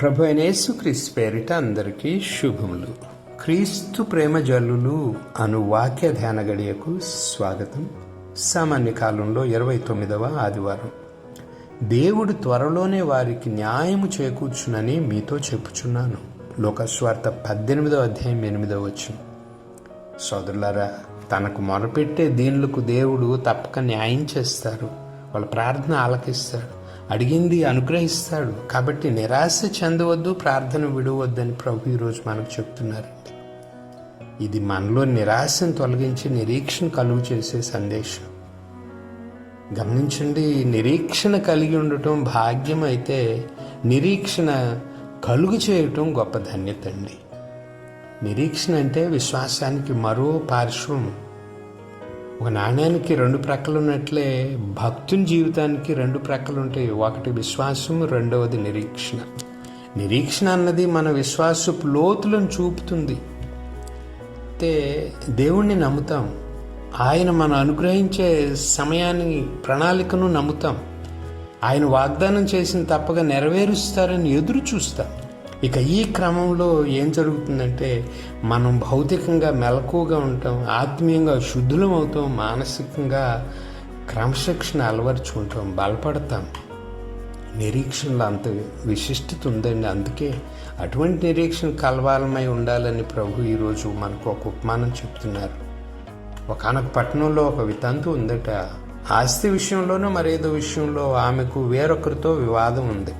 ప్రభు అయిన యేసుక్రీస్తు పేరిట అందరికీ శుభములు. క్రీస్తు ప్రేమ జల్లులు అను వాక్య ధ్యాన గడియకు స్వాగతం. సామాన్య కాలంలో ఇరవై తొమ్మిదవ ఆదివారం. దేవుడు త్వరలోనే వారికి న్యాయము చేకూర్చునని మీతో చెప్పుచున్నాను. లోకస్వార్త పద్దెనిమిదవ అధ్యాయం ఎనిమిదవ వచ్చిన సోదరులారా తనకు మొరపెట్టే దీనులకు దేవుడు తప్పక న్యాయం చేస్తారు. వాళ్ళ ప్రార్థన ఆలకిస్తాడు అడిగింది అనుగ్రహిస్తాడు. కాబట్టి నిరాశ చెందవద్దు ప్రార్థన విడవద్దని ప్రభు ఈరోజు మనకు చెప్తున్నారండి. ఇది మనలో నిరాశను తొలగించి నిరీక్షణ కలుగు చేసే సందేశం. గమనించండి నిరీక్షణ కలిగి ఉండటం భాగ్యం అయితే నిరీక్షణ కలుగు చేయటం గొప్ప ధన్యత అండి. నిరీక్షణ అంటే విశ్వాసానికి మరో పార్శ్వం ఒక నాణ్యానికి రెండు ప్రక్కలు ఉన్నట్లే భక్తుని జీవితానికి రెండు ప్రక్కలు ఉంటాయి ఒకటి విశ్వాసం రెండవది నిరీక్షణ. నిరీక్షణ అన్నది మన విశ్వాసపు లోతులను చూపుతుంది. అయితే దేవుణ్ణి నమ్ముతాం. ఆయన మనం అనుగ్రహించే సమయాన్ని ప్రణాళికను నమ్ముతాం. ఆయన వాగ్దానం చేసిన తప్పగా నెరవేరుస్తారని ఎదురు చూస్తాం ఇక ఈ క్రమంలో ఏం జరుగుతుందంటే మనం భౌతికంగా మెలకుగా ఉంటాం ఆత్మీయంగా శుద్ధులం అవుతాం మానసికంగా క్రమశిక్షణ అలవరుచుకుంటాం బలపడతాం. నిరీక్షణలో అంత విశిష్టత ఉందండి. అందుకే అటువంటి నిరీక్షణ కలవాలమై ఉండాలని ప్రభు ఈరోజు మనకు ఒక ఉపమానం చెప్తున్నారు. ఒకనొక పట్టణంలో ఒక వితంతు ఉందట. ఆస్తి విషయంలోనూ మరేదో విషయంలో ఆమెకు వేరొకరితో వివాదం ఉంది.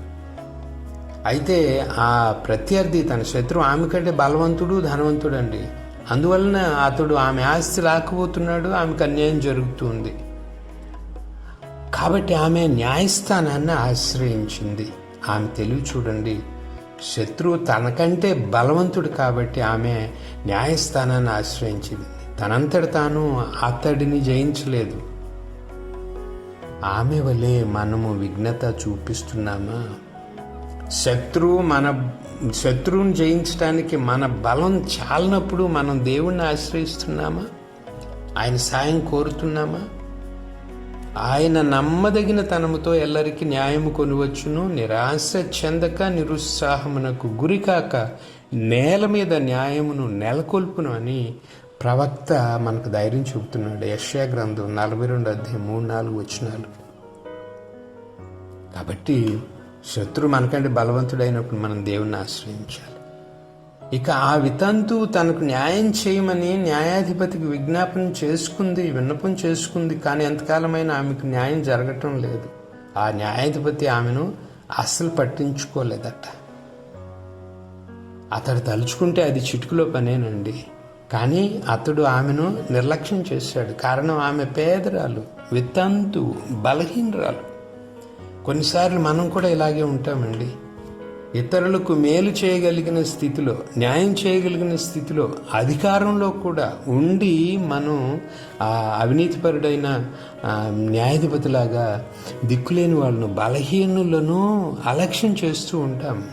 అయితే ఆ ప్రత్యర్థి తన శత్రువు ఆమె కంటే బలవంతుడు ధనవంతుడు అండి అందువలన అతడు ఆమె ఆస్తి రాకపోతున్నాడు ఆమెకు అన్యాయం జరుగుతుంది. కాబట్టి ఆమె న్యాయస్థానాన్ని ఆశ్రయించింది. ఆమె తెలివి చూడండి శత్రువు తనకంటే బలవంతుడు కాబట్టి ఆమె న్యాయస్థానాన్ని ఆశ్రయించింది. తనంతట తాను అతడిని జయించలేదు. ఆమె వలె మనము విఘ్నత చూపిస్తున్నామా? శత్రువు మన శత్రువుని జయించడానికి మన బలం చాలినప్పుడు మనం దేవుణ్ణి ఆశ్రయిస్తున్నామా? ఆయన సాయం కోరుతున్నామా? ఆయన నమ్మదగిన తనముతో ఎల్లరికి న్యాయము కొనివచ్చును. నిరాశ చెందక నిరుత్సాహమునకు గురికాక నేల మీద న్యాయమును నెలకొల్పును అని ప్రవక్త మనకు ధైర్యం చూపుతున్నాడు. యశ్యా గ్రంథం నలభై రెండు అధ్యాయం మూడు నాలుగు వచ్చినాలు కాబట్టి శత్రు మనకంటే బలవంతుడైనప్పుడు మనం దేవుణ్ణి ఆశ్రయించాలి. ఇక ఆ వితంతు తనకు న్యాయం చేయమని న్యాయాధిపతికి విజ్ఞాపన చేసుకుంది విన్నపం చేసుకుంది కానీ ఎంతకాలమైనా ఆమెకు న్యాయం జరగటం లేదు. ఆ న్యాయాధిపతి ఆమెను అస్సలు పట్టించుకోలేదట. అతడు తలుచుకుంటే అది చిటుకులో పనేనండి. కానీ అతడు ఆమెను నిర్లక్ష్యం చేశాడు. కారణం ఆమె పేదరాలు వితంతు బలహీనరాలు. కొన్నిసార్లు మనం కూడా ఇలాగే ఉంటామండి. ఇతరులకు మేలు చేయగలిగిన స్థితిలో న్యాయం చేయగలిగిన స్థితిలో అధికారంలో కూడా ఉండి మనం ఆ అవినీతిపరుడైన న్యాయాధిపతిలాగా దిక్కులేని వాళ్ళను బలహీనులను అలక్ష్యం చేస్తూ ఉంటాం.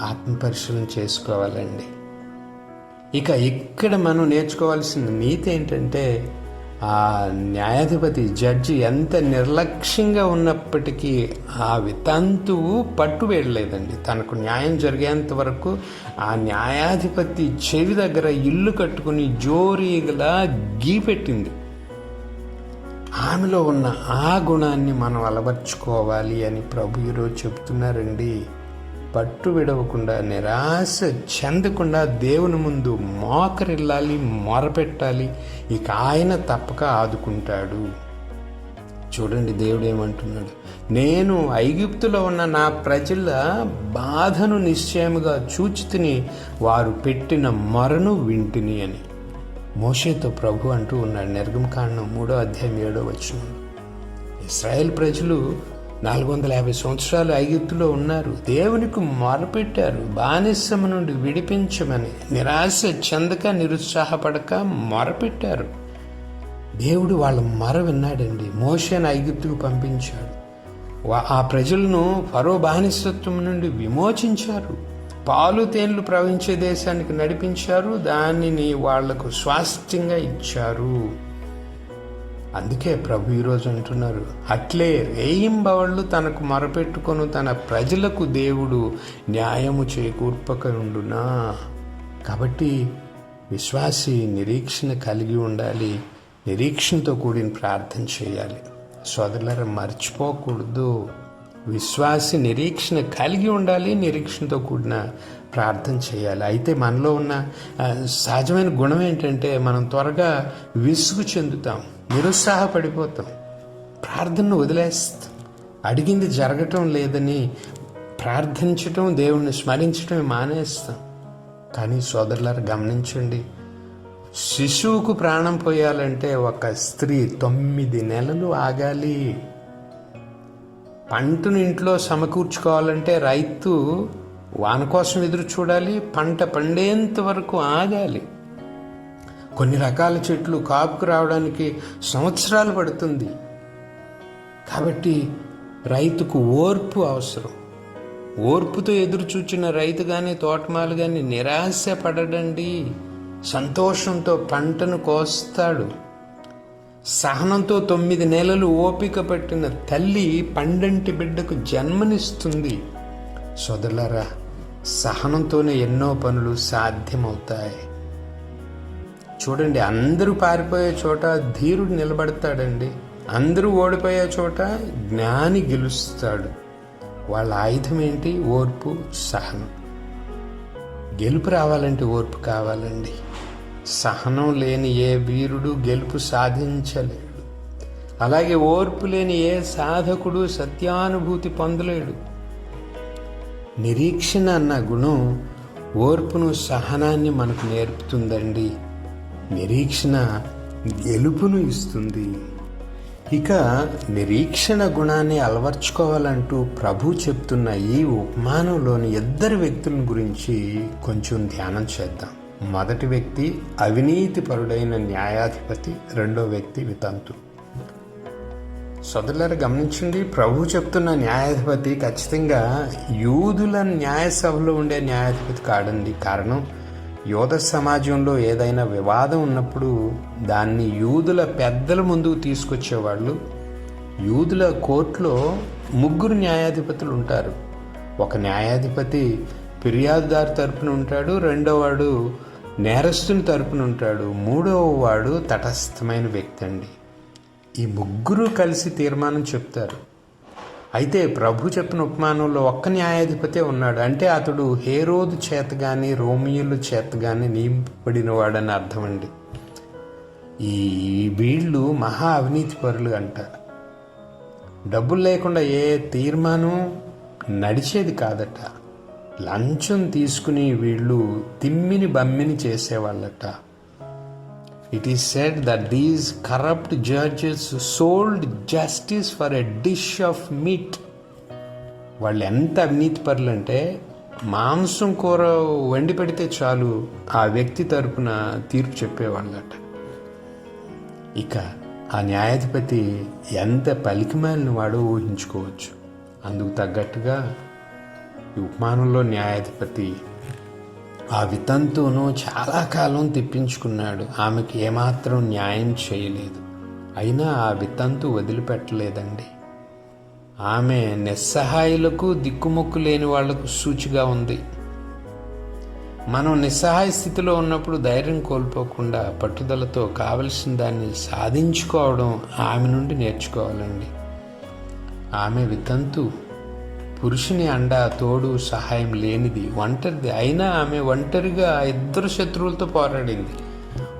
ఆత్మపరిశీలన చేసుకోవాలండి. ఇక ఇక్కడ మనం నేర్చుకోవాల్సిన నీతి ఏంటంటే ఆ న్యాయాధిపతి జడ్జి ఎంత నిర్లక్ష్యంగా ఉన్నప్పటికీ ఆ వితంతువు పట్టు వేయలేదండి తనకు న్యాయం జరిగేంత వరకు ఆ న్యాయాధిపతి చెవి దగ్గర ఇల్లు కట్టుకుని జోరీగలా గీపెట్టింది ఆమెలో ఉన్న ఆ గుణాన్ని మనం అలవర్చుకోవాలి అని ప్రభు ఈరోజు చెప్తున్నారండి. పట్టు విడవకుండా నిరాశ చెందకుండా దేవుని ముందు మోకరిల్లాలి మొరపెట్టాలి. ఇక ఆయన తప్పక ఆదుకుంటాడు. చూడండి దేవుడు ఏమంటున్నాడు. నేను ఐగుప్తులో ఉన్న నా ప్రజల బాధను నిశ్చయముగా చూచితిని వారు పెట్టిన మొరను వింటిని అని. మోషేతో ప్రభు అంటూ ఉన్నాడు. నిర్గమకాండం మూడో అధ్యాయం ఏడో వచ్చిన ఇస్రాయేల్ ప్రజలు నాలుగు వందల యాభై సంవత్సరాలు ఐగుప్తులో ఉన్నారు. దేవునికి మొరపెట్టారు. బానిసమ నుండి విడిపించమని నిరాశ చెందక నిరుత్సాహపడక మొరపెట్టారు. దేవుడు వాళ్ళ మొర విన్నాడండి. మోషన్ ఐగుప్తుకు పంపించాడు. ఆ ప్రజలను ఫరో బానిసత్వం నుండి విమోచించారు. పాలు తేన్లు ప్రవహించే దేశానికి నడిపించారు. దానిని వాళ్ళకు స్వాస్థ్యంగా ఇచ్చారు. అందుకే ప్రభు ఈరోజు అంటున్నారు అట్లే రేయింబవళ్ళు తనకు మరపెట్టుకొని తన ప్రజలకు దేవుడు న్యాయము చేకూర్పకనుండునా కాబట్టి విశ్వాసి నిరీక్షణ కలిగి ఉండాలి నిరీక్షణతో కూడిన ప్రార్థన చేయాలి. సోదరులారా మర్చిపోకూడదు. విశ్వాసి నిరీక్షణ కలిగి ఉండాలి నిరీక్షణతో కూడిన ప్రార్థన చేయాలి. అయితే మనలో ఉన్న సహజమైన గుణం ఏంటంటే మనం త్వరగా విసుగు చెందుతాం. నిరుత్సాహపడిపోతాం. ప్రార్థనను వదిలేస్తాం. అడిగింది జరగటం లేదని ప్రార్థించటం దేవుణ్ణి స్మరించటం మానేస్తాం. కానీ సోదరులారు గమనించండి. శిశువుకు ప్రాణం పోయాలంటే ఒక స్త్రీ తొమ్మిది నెలలు ఆగాలి. పంటను ఇంట్లో సమకూర్చుకోవాలంటే రైతు వాన కోసం ఎదురు చూడాలి. పంట పండేంత వరకు ఆగాలి. కొన్ని రకాల చెట్లు కాపుకు రావడానికి సంవత్సరాలు పడుతుంది. కాబట్టి రైతుకు ఓర్పు అవసరం. ఓర్పుతో ఎదురు చూచిన రైతు కానీ తోటమాలు కానీ నిరాశ పడడండి. సంతోషంతో పంటను కోస్తాడు. సహనంతో తొమ్మిది నెలలు ఓపిక పట్టిన తల్లి పండంటి బిడ్డకు జన్మనిస్తుంది. సోదరులారా సహనంతోనే ఎన్నో పనులు సాధ్యమవుతాయి. చూడండి అందరూ పారిపోయే చోట ధీరుడు నిలబడతాడండి. అందరూ ఓడిపోయే చోట జ్ఞాని గెలుస్తాడు. వాళ్ళ ఆయుధం ఏంటి? ఓర్పు సహనం. గెలుపు రావాలంటే ఓర్పు కావాలండి. సహనం లేని ఏ వీరుడు గెలుపు సాధించలేడు. అలాగే ఓర్పు లేని ఏ సాధకుడు సత్యానుభూతి పొందలేడు. నిరీక్షణ అన్న గుణం ఓర్పును సహనాన్ని మనకు నేర్పుతుందండి. నిరీక్షణ గెలుపును ఇస్తుంది. ఇక నిరీక్షణ గుణాన్ని అలవర్చుకోవాలంటూ ప్రభు చెప్తున్న ఈ ఉపమానంలోని ఇద్దరు వ్యక్తుల గురించి కొంచెం ధ్యానం చేద్దాం. మొదటి వ్యక్తి అవినీతిపరుడైన న్యాయాధిపతి రెండో వ్యక్తి వితంతు. సోదరులారు గమనించండి ప్రభు చెప్తున్న న్యాయాధిపతి ఖచ్చితంగా యూదుల న్యాయసభలో ఉండే న్యాయాధిపతి కాడండి. కారణం యూద సమాజంలో ఏదైనా వివాదం ఉన్నప్పుడు దాన్ని యూదుల పెద్దల ముందుకు తీసుకొచ్చేవాళ్ళు. యూదుల కోర్టులో ముగ్గురు న్యాయాధిపతులు ఉంటారు. ఒక న్యాయాధిపతి ఫిర్యాదుదారు తరపున ఉంటాడు రెండో వాడు నేరస్తుని తరపున ఉంటాడు మూడవ వాడు తటస్థమైన వ్యక్తి అండి. ఈ ముగ్గురు కలిసి తీర్మానం చెప్తారు. అయితే ప్రభు చెప్పిన ఉపమానంలో ఒక్క న్యాయాధిపతే ఉన్నాడు. అంటే అతడు హేరోదు చేత కానీ రోమియోల చేత కానీ నియమింపబడిన వాడని అర్థం అండి. ఈ వీళ్ళు మహా అవినీతి పరులు అంట. డబ్బులు లేకుండా ఏ తీర్మానం నడిచేది కాదట. లంచం తీసుకుని వీళ్ళు తిమ్మిని బమ్మిని చేసేవాళ్ళట. It is said that these corrupt judges sold justice for a dish of meat వాళ్ళు ఎంత అవినీతి పరులు మాంసం కూర వండి పెడితే చాలు ఆ వ్యక్తి తరపున తీర్పు చెప్పేవాళ్ళట. ఇక ఆ న్యాయాధిపతి ఎంత పలికిమాలిన వాడో ఊహించుకోవచ్చు. అందుకు తగ్గట్టుగా ఈ ఉపమానంలో న్యాయాధిపతి ఆ వితంతువును చాలా కాలం తిప్పించుకున్నాడు. ఆమెకి ఏమాత్రం న్యాయం చేయలేదు. అయినా ఆ వితంతు వదిలిపెట్టలేదండి. ఆమె నిస్సహాయులకు దిక్కుమొక్కు లేని వాళ్ళకు సూచిగా ఉంది. మనం నిస్సహాయ స్థితిలో ఉన్నప్పుడు ధైర్యం కోల్పోకుండా పట్టుదలతో కావలసిన దాన్ని సాధించుకోవడం ఆమె నుండి నేర్చుకోవాలండి. ఆమె వితంతు పురుషుని అండ తోడు సహాయం లేనిది ఒంటరిది. అయినా ఆమె ఒంటరిగా ఇద్దరు శత్రువులతో పోరాడింది.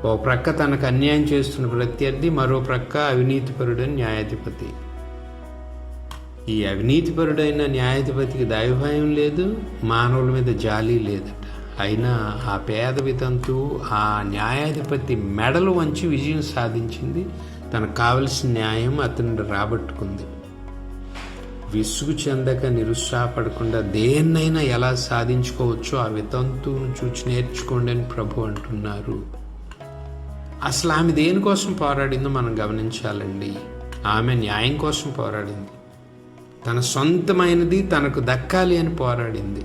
ఓ ప్రక్క తనకు అన్యాయం చేస్తున్న ప్రత్యర్థి మరో ప్రక్క అవినీతిపరుడైన న్యాయాధిపతి. ఈ అవినీతిపరుడైన న్యాయాధిపతికి దైవభయం లేదు మానవుల మీద జాలి లేదట. అయినా ఆ పేద వితంతు ఆ న్యాయాధిపతి మెడలు వంచి విజయం సాధించింది. తనకు కావలసిన న్యాయం అతను రాబట్టుకుంది. విసుగు చెందక నిరుత్సాహపడకుండా దేన్నైనా ఎలా సాధించుకోవచ్చో ఆ వితంతువును చూచి నేర్చుకోండి అని ప్రభు అంటున్నారు. అసలు ఆమె దేనికోసం పోరాడిందో మనం గమనించాలండి. ఆమె న్యాయం కోసం పోరాడింది. తన సొంతమైనది తనకు దక్కాలి అని పోరాడింది.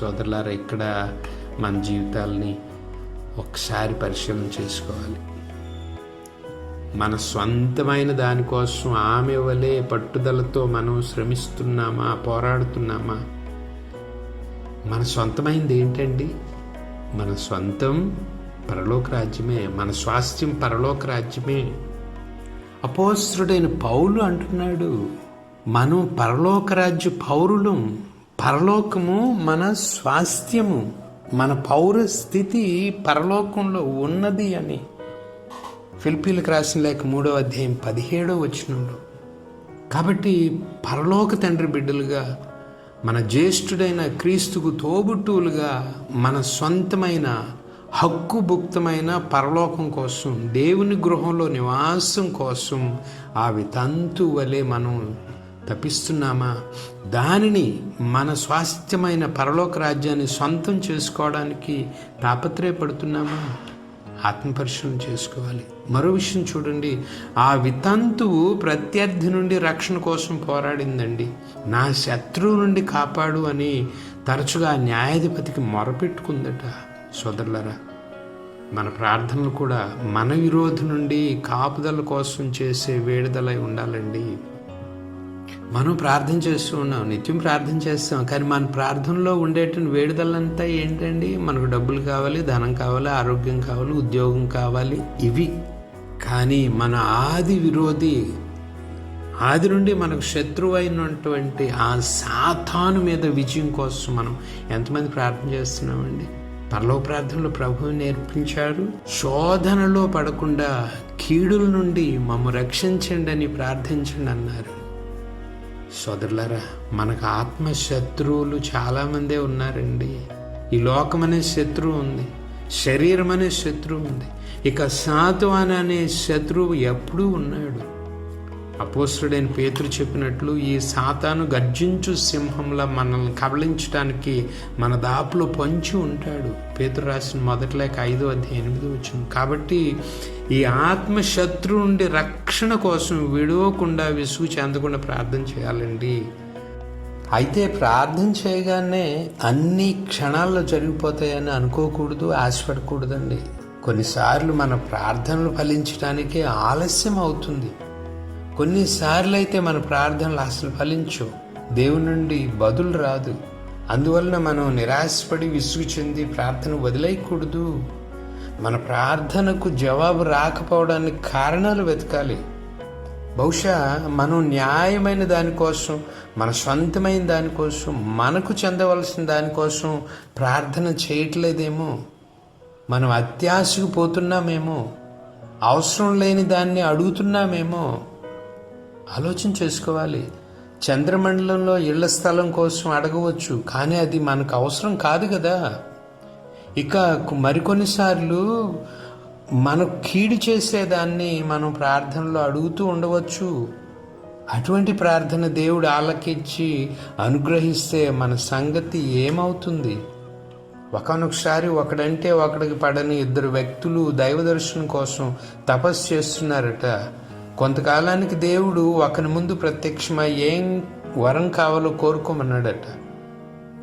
సోదరులారా ఇక్కడ మన జీవితాల్ని ఒకసారి పరిశీలన చేసుకోవాలి. మన స్వంతమైన దానికోసం ఆమె వలె పట్టుదలతో మనం శ్రమిస్తున్నామా పోరాడుతున్నామా? మన సొంతమైనది ఏంటండి? మన సొంతం పరలోక రాజ్యమే మన స్వాస్థ్యం పరలోక రాజ్యమే. అపోస్త్రుడైన పౌలు అంటున్నాడు మనం పరలోక రాజ్య పౌరులం పరలోకము మన స్వాస్థ్యము మన పౌర స్థితి పరలోకంలో ఉన్నది అని. ఫిలిపీలకు రాసిన లేక మూడో అధ్యాయం పదిహేడో వచనంలో కాబట్టి పరలోక తండ్రి బిడ్డలుగా మన జ్యేష్ఠుడైన క్రీస్తుకు తోబుట్టువులుగా మన సొంతమైన హక్కుభుక్తమైన పరలోకం కోసం దేవుని గృహంలో నివాసం కోసం ఆ వితంతు వలె మనం తప్పిస్తున్నామా దానిని మన స్వాస్థ్యమైన పరలోక రాజ్యాన్ని సొంతం చేసుకోవడానికి తాపత్రయపడుతున్నామా? ఆత్మపరిశీలన చేసుకోవాలి. మరో విషయం చూడండి. ఆ వితంతువు ప్రత్యర్థి నుండి రక్షణ కోసం పోరాడిందండి. నా శత్రువు నుండి కాపాడు అని తరచుగా న్యాయాధిపతికి మొరపెట్టుకుందట సోదరులరా. మన ప్రార్థనలు కూడా మన విరోధి నుండి కాపుదల కోసం చేసే వేడుదలై ఉండాలండి. మనం ప్రార్థన చేస్తూ ఉన్నాం నిత్యం ప్రార్థన చేస్తాం. కానీ మన ప్రార్థనలో ఉండేటువంటి వేడుదలంతా ఏంటండి? మనకు డబ్బులు కావాలి ధనం కావాలి ఆరోగ్యం కావాలి ఉద్యోగం కావాలి ఇవి. కానీ మన ఆది విరోధి ఆది నుండి మనకు శత్రువు అయినటువంటి ఆ సాతాను మీద విజయం కోసం మనం ఎంతమంది ప్రార్థన చేస్తున్నామండి? పరలో ప్రార్థనలో ప్రభువు నేర్పించారు శోధనలో పడకుండా కీడుల నుండి మమ్మ రక్షించండి అని ప్రార్థించండి అన్నారు. సోదరులారా మనకు ఆత్మ శత్రువులు చాలామందే ఉన్నారండి. ఈ లోకం అనే శత్రువు ఉంది శరీరం అనే శత్రువు ఉంది. ఇక సాత్వాన్ అనే శత్రువు ఎప్పుడూ ఉన్నాడు. అపోసుడైన పేతురు చెప్పినట్లు ఈ సాతాను గర్జించు సింహంలా మనల్ని కబలించడానికి మన దాపులో పంచి ఉంటాడు. పేతురు రాసిన మొదటి లేక ఐదో అధ్యాయం ఎనిమిది వచ్చింది కాబట్టి ఈ ఆత్మశత్రు నుండి రక్షణ కోసం విడవకుండా విసుగు చెందకుండా ప్రార్థన చేయాలండి. అయితే ప్రార్థన చేయగానే అన్ని క్షణాల్లో జరిగిపోతాయని అనుకోకూడదు ఆశపడకూడదండి. కొన్నిసార్లు మన ప్రార్థనలు ఫలించడానికి ఆలస్యం అవుతుంది. కొన్నిసార్లు అయితే మన ప్రార్థనలు అసలు ఫలించు దేవుని నుండి బదులు రాదు. అందువలన మనం నిరాశపడి విసుగు చెంది ప్రార్థన వదిలేయకూడదు. మన ప్రార్థనకు జవాబు రాకపోవడానికి కారణాలు వెతకాలి. బహుశా మనం న్యాయమైన దానికోసం మన స్వంతమైన దానికోసం మనకు చెందవలసిన దానికోసం ప్రార్థన చేయట్లేదేమో. మనం అత్యాశకు పోతున్నామేమో. అవసరం లేని దాన్ని అడుగుతున్నామేమో. ఆలోచన చేసుకోవాలి. చంద్రమండలంలో ఇళ్ళ స్థలం కోసం అడగవచ్చు కానీ అది మనకు అవసరం కాదు కదా. ఇక మరికొన్నిసార్లు మనకు కీడు చేసేదాన్ని మనం ప్రార్థనలో అడుగుతూ ఉండవచ్చు. అటువంటి ప్రార్థన దేవుడు ఆలకించి అనుగ్రహిస్తే మన సంగతి ఏమవుతుంది? ఒకనొకసారి ఒకడంటే ఒకడికి పడని ఇద్దరు వ్యక్తులు దైవ దర్శనం కోసం తపస్సు చేస్తున్నారట. కొంతకాలానికి దేవుడు ఒకని ముందు ప్రత్యక్షమై ఏం వరం కావాలో కోరుకోమన్నాడట.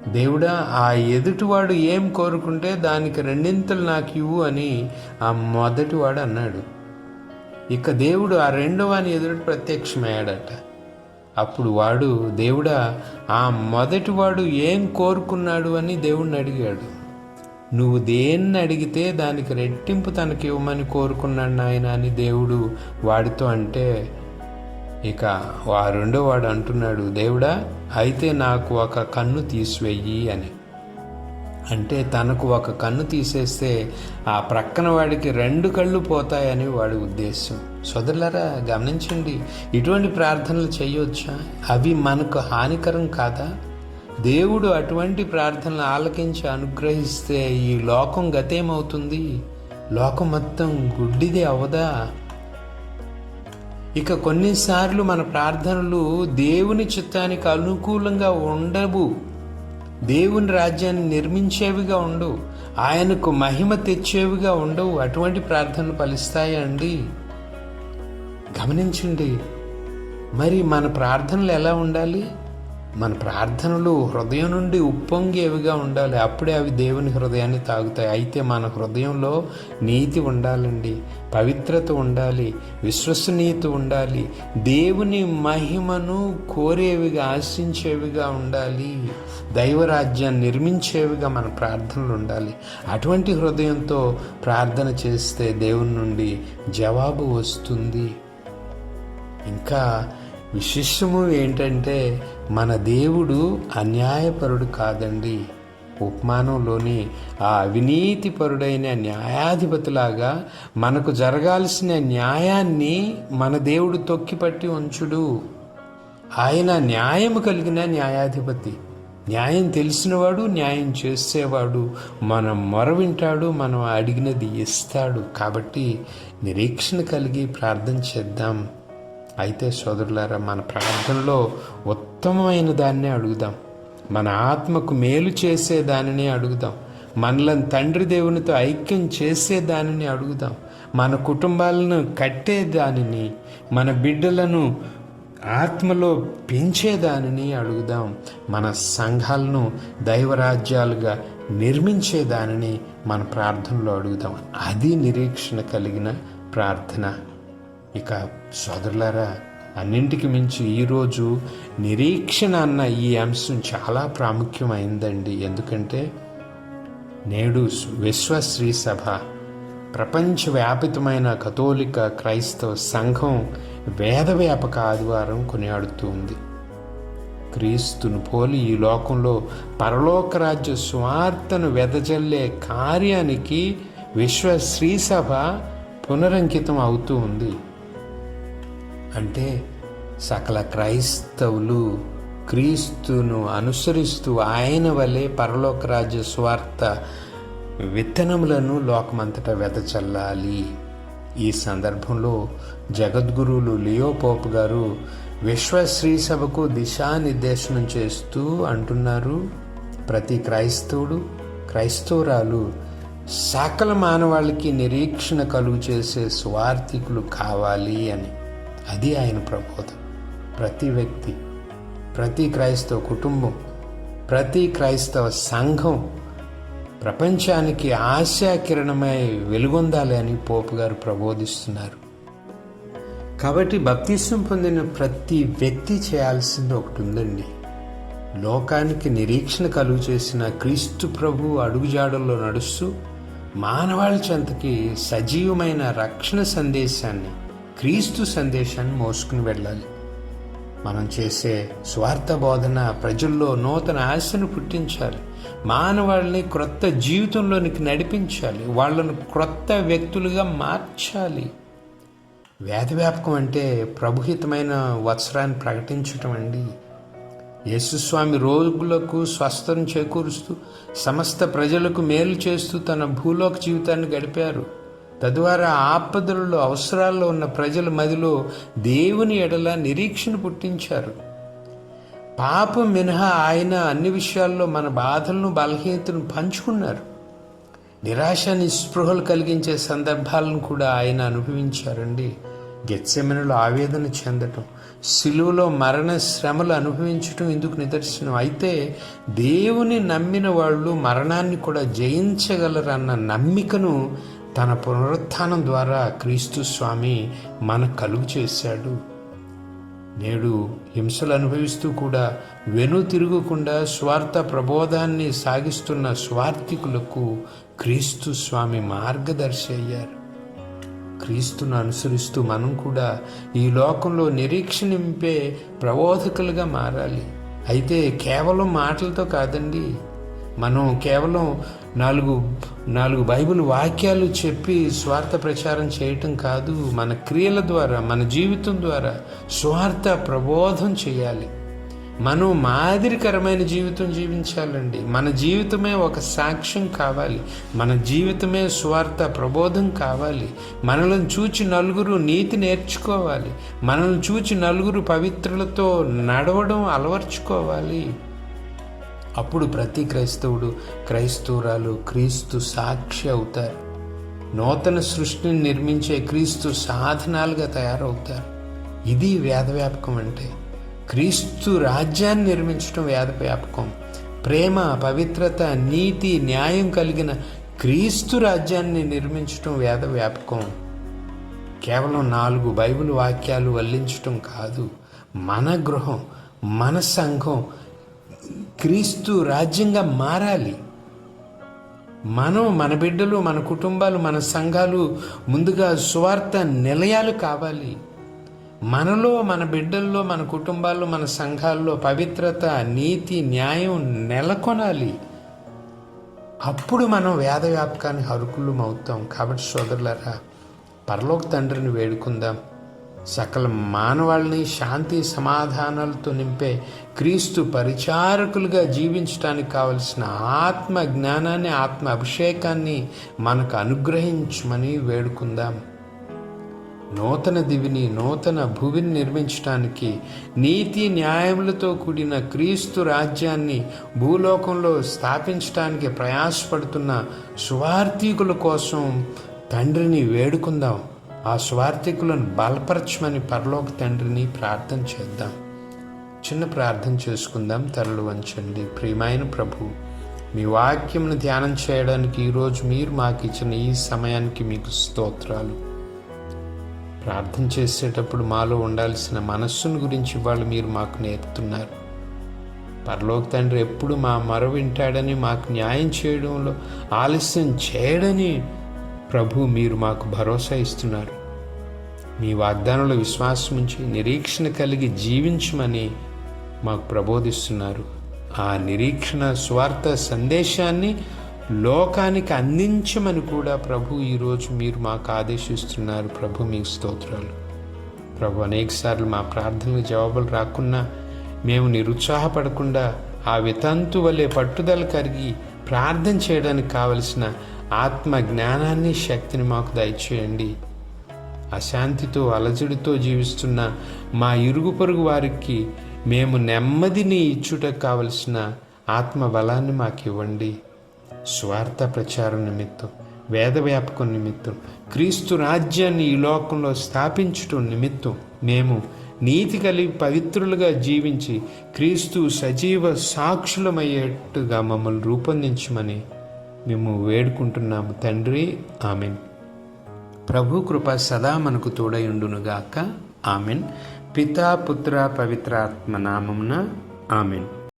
దేవుడా ఆ ఎదుటివాడు ఏం కోరుకుంటే దానికి రెండింతలు నాకు ఇవ్వు అని ఆ మొదటివాడు అన్నాడు. ఇక దేవుడు ఆ రెండవని ఎదుటి ప్రత్యక్షమయ్యాడట. అప్పుడు వాడు దేవుడా ఆ మొదటివాడు ఏం కోరుకున్నాడు అని దేవుడిని అడిగాడు. నువ్వు దేన్ని అడిగితే దానికి రెట్టింపు తనకి ఇవ్వమని కోరుకున్నాడు నాయన అని దేవుడు వాడితో అంటే ఇక ఆ రెండో వాడు అంటున్నాడు దేవుడా అయితే నాకు ఒక కన్ను తీసివెయ్యి అని. అంటే తనకు ఒక కన్ను తీసేస్తే ఆ ప్రక్కన వాడికి రెండు కళ్ళు పోతాయని వాడి ఉద్దేశం. సోదరులారా గమనించండి ఇటువంటి ప్రార్థనలు చేయవచ్చా అవి మనకు హానికరం కాదా? దేవుడు అటువంటి ప్రార్థనలు ఆలకించి అనుగ్రహిస్తే ఈ లోకం గతేమవుతుంది? లోకం మొత్తం గుడ్డిదే అవదా? ఇక కొన్నిసార్లు మన ప్రార్థనలు దేవుని చిత్తానికి అనుకూలంగా ఉండవు. దేవుని రాజ్యాన్ని నిర్మించేవిగా ఉండవు. ఆయనకు మహిమ తెచ్చేవిగా ఉండవు. అటువంటి ప్రార్థనలు ఫలిస్తాయండి. గమనించండి. మరి మన ప్రార్థనలు ఎలా ఉండాలి? మన ప్రార్థనలు హృదయం నుండి ఉప్పొంగేవిగా ఉండాలి. అప్పుడే అవి దేవుని హృదయాన్ని తాగుతాయి. అయితే మన హృదయంలో నీతి ఉండాలండి. పవిత్రత ఉండాలి. విశ్వసనీయత ఉండాలి. దేవుని మహిమను కోరేవిగా ఆశించేవిగా ఉండాలి. దైవరాజ్యాన్ని నిర్మించేవిగా మన ప్రార్థనలు ఉండాలి. అటువంటి హృదయంతో ప్రార్థన చేస్తే దేవుని నుండి జవాబు వస్తుంది. ఇంకా విశిష్టము ఏంటంటే మన దేవుడు అన్యాయపరుడు కాదండి. ఉపమానంలోని ఆ అవినీతిపరుడైన న్యాయాధిపతిలాగా మనకు జరగాల్సిన న్యాయాన్ని మన దేవుడు తొక్కిపట్టి ఉంచుడు. ఆయన న్యాయము కలిగిన న్యాయాధిపతి. న్యాయం తెలిసినవాడు న్యాయం చేసేవాడు. మనం మొరవింటాడు మనం అడిగినది ఇస్తాడు. కాబట్టి నిరీక్షణ కలిగి ప్రార్థన చేద్దాం. అయితే సోదరులారా మన ప్రార్థనలో ఉత్తమమైన దాన్నే అడుగుదాం. మన ఆత్మకు మేలు చేసే దానిని అడుగుదాం. మనలను తండ్రి దేవునితో ఐక్యం చేసే దానిని అడుగుదాం. మన కుటుంబాలను కట్టే దానిని మన బిడ్డలను ఆత్మలో పెంచేదానిని అడుగుదాం. మన సంఘాలను దైవరాజ్యాలుగా నిర్మించేదానిని మన ప్రార్థనలో అడుగుదాం. అది నిరీక్షణ కలిగిన ప్రార్థన. ఇక సోదరులారా అన్నింటికి మించి ఈరోజు నిరీక్షణ అన్న ఈ అంశం చాలా ప్రాముఖ్యమైందండి. ఎందుకంటే నేడు విశ్వశ్రీ సభ ప్రపంచవ్యాపితమైన కథోలిక క్రైస్తవ సంఘం వేదవ్యాపక ఆదివారం కొనియాడుతుంది క్రీస్తును పోలి ఈ లోకంలో పరలోక రాజ్య స్వార్థను వెదజల్లే కార్యానికి విశ్వ శ్రీసభ పునరంకితం అవుతూ ఉంది. అంటే సకల క్రైస్తవులు క్రీస్తును అనుసరిస్తూ ఆయన వలె పరలోక రాజ్య స్వార్థ విత్తనములను లోకమంతటా వెదచల్లాలి ఈ సందర్భంలో జగద్గురువులు లియో పోప్ గారు విశ్వశ్రీ సభకు దిశానిర్దేశనం చేస్తూ అంటున్నారు. ప్రతి క్రైస్తవుడు క్రైస్తవురాలు సకల మానవాళికి నిరీక్షణ కలుగు చేసే స్వార్థికులు కావాలి అని. అది ఆయన ప్రబోధం. ప్రతి వ్యక్తి ప్రతి క్రైస్తవ కుటుంబం ప్రతి క్రైస్తవ సంఘం ప్రపంచానికి ఆశాకిరణమై వెలుగొందాలి అని పోపు గారు ప్రబోధిస్తున్నారు. కాబట్టి బప్తిస్వం పొందిన ప్రతి వ్యక్తి చేయాల్సింది ఒకటి ఉందండి. లోకానికి నిరీక్షణ కలుగు చేసిన క్రీస్తు ప్రభు అడుగుజాడల్లో నడుస్తూ మానవాళి చెంతకి సజీవమైన రక్షణ సందేశాన్ని క్రీస్తు సందేశాన్ని మోసుకుని వెళ్ళాలి. మనం చేసే స్వార్థ బోధన ప్రజల్లో నూతన ఆశను పుట్టించాలి. మానవాళ్ళని క్రొత్త జీవితంలోనికి నడిపించాలి. వాళ్ళను క్రొత్త వ్యక్తులుగా మార్చాలి. వేదవ్యాపకం అంటే ప్రభుహితమైన వత్సరాన్ని ప్రకటించటం అండి. యేసుస్వామి రోగులకు స్వస్థను చేకూరుస్తూ సమస్త ప్రజలకు మేలు చేస్తూ తన భూలోక జీవితాన్ని గడిపారు. తద్వారా ఆపదలలో అవసరాల్లో ఉన్న ప్రజల మదిలో దేవుని ఎడల నిరీక్షణ పుట్టించారు. పాపం మినహా ఆయన అన్ని విషయాల్లో మన బాధలను బలహీనతను పంచుకున్నారు. నిరాశ నిస్పృహలు కలిగించే సందర్భాలను కూడా ఆయన అనుభవించారండి. గెత్సెమనలో ఆవేదన చెందటం సిలువలో మరణ శ్రమలు అనుభవించటం ఇందుకు నిదర్శనం. అయితే దేవుని నమ్మిన వాళ్ళు మరణాన్ని కూడా జయించగలరన్న నమ్మికను తన పునరుత్థానం ద్వారా క్రీస్తు స్వామి మన కలుగు చేశాడు. నేడు హింసలు అనుభవిస్తూ కూడా వెను తిరుగుకుండా స్వార్థ ప్రబోధాన్ని సాగిస్తున్న స్వార్థికులకు క్రీస్తు స్వామి మార్గదర్శి అయ్యారు. క్రీస్తును అనుసరిస్తూ మనం కూడా ఈ లోకంలో నిరీక్షణింపే ప్రబోధకులుగా మారాలి. అయితే కేవలం మాటలతో కాదండి. మనం కేవలం నాలుగు నాలుగు బైబిల్ వాక్యాలు చెప్పి స్వార్థ ప్రచారం చేయటం కాదు. మన క్రియల ద్వారా మన జీవితం ద్వారా స్వార్థ ప్రబోధం చేయాలి. మనం మాదిరికరమైన జీవితం జీవించాలండి. మన జీవితమే ఒక సాక్ష్యం కావాలి. మన జీవితమే స్వార్థ ప్రబోధం కావాలి. మనల్ని చూచి నలుగురు నీతి నేర్చుకోవాలి. మనల్ని చూచి నలుగురు పవిత్రులతో నడవడం అలవర్చుకోవాలి. అప్పుడు ప్రతి క్రైస్తవుడు క్రైస్తవురాలు క్రీస్తు సాక్షి అవుతారు. నూతన సృష్టిని నిర్మించే క్రీస్తు సాధనాలుగా తయారవుతారు. ఇది వేదవ్యాపకం అంటే. క్రీస్తు రాజ్యాన్ని నిర్మించడం వేద వ్యాపకం ప్రేమ పవిత్రత నీతి న్యాయం కలిగిన క్రీస్తు రాజ్యాన్ని నిర్మించడం వేద వ్యాపకం కేవలం నాలుగు బైబిల్ వాక్యాలు వల్లించటం కాదు. మన గృహం మన సంఘం క్రీస్తు రాజ్యంగా మారాలి. మనం మన బిడ్డలు మన కుటుంబాలు మన సంఘాలు ముందుగా సువార్త నిలయాలు కావాలి. మనలో మన బిడ్డల్లో మన కుటుంబాల్లో మన సంఘాల్లో పవిత్రత నీతి న్యాయం నెలకొనాలి. అప్పుడు మనం వేద వ్యాపకానికి అరుకులం అవుతాం. కాబట్టి సోదరులరా పరలోక తండ్రిని వేడుకుందాం. సకల మానవాళ్ళని శాంతి సమాధానాలతో నింపే క్రీస్తు పరిచారకులుగా జీవించడానికి కావలసిన ఆత్మ జ్ఞానాన్ని ఆత్మ అభిషేకాన్ని మనకు అనుగ్రహించమని వేడుకుందాం. నూతన దివిని నూతన భూమిని నిర్మించడానికి నీతి న్యాయములతో కూడిన క్రీస్తు రాజ్యాన్ని భూలోకంలో స్థాపించడానికి ప్రయాసపడుతున్న సువార్థికుల కోసం తండ్రిని వేడుకుందాం. ఆ స్వార్థికులను బలపరచమని పరలోక తండ్రిని ప్రార్థన చేద్దాం. చిన్న ప్రార్థన చేసుకుందాం. తరలు వంచండి. ప్రియమైన ప్రభు మీ వాక్యంను ధ్యానం చేయడానికి ఈరోజు మీరు మాకు ఇచ్చిన ఈ సమయానికి మీకు స్తోత్రాలు. ప్రార్థన చేసేటప్పుడు మాలో ఉండాల్సిన మనస్సును గురించి వాళ్ళు మీరు మాకు నేర్పుతున్నారు. పరలోక తండ్రి ఎప్పుడు మా మరో వింటాడని మాకు న్యాయం చేయడంలో ఆలస్యం చేయడని ప్రభు మీరు మాకు భరోసా ఇస్తున్నారు. మీ వాగ్దానంలో విశ్వాసం ఉంచి నిరీక్షణ కలిగి జీవించమని మాకు ప్రబోధిస్తున్నారు. ఆ నిరీక్షణ స్వార్థ సందేశాన్ని లోకానికి అందించమని కూడా ప్రభు ఈరోజు మీరు మాకు ఆదేశిస్తున్నారు. ప్రభు మీ స్తోత్రాలు. ప్రభు అనేకసార్లు మా ప్రార్థనలు జవాబులు రాకున్నా మేము నిరుత్సాహపడకుండా ఆ వితంతు వలె పట్టుదల కరిగి ప్రార్థన చేయడానికి కావలసిన ఆత్మ జ్ఞానాన్ని శక్తిని మాకు దయచేయండి. అశాంతితో అలజడితో జీవిస్తున్న మా ఇరుగు పొరుగు వారికి మేము నెమ్మదిని ఇచ్చుటకు కావలసిన ఆత్మ బలాన్ని మాకు ఇవ్వండి స్వార్థ ప్రచారం నిమిత్తం వేద వ్యాపకం నిమిత్తం క్రీస్తు రాజ్యాన్ని ఈ లోకంలో స్థాపించటం నిమిత్తం మేము నీతి కలిగి పవిత్రులుగా జీవించి క్రీస్తు సజీవ సాక్షులమయ్యేట్టుగా మమ్మల్ని రూపొందించమని మేము వేడుకుంటున్నాము తండ్రి. ఆమెన్. ప్రభు కృప సదా మనకు తోడయుండునుగాక ఆమెన్. పితా పుత్ర పవిత్రాత్మ నామమున ఆమెన్.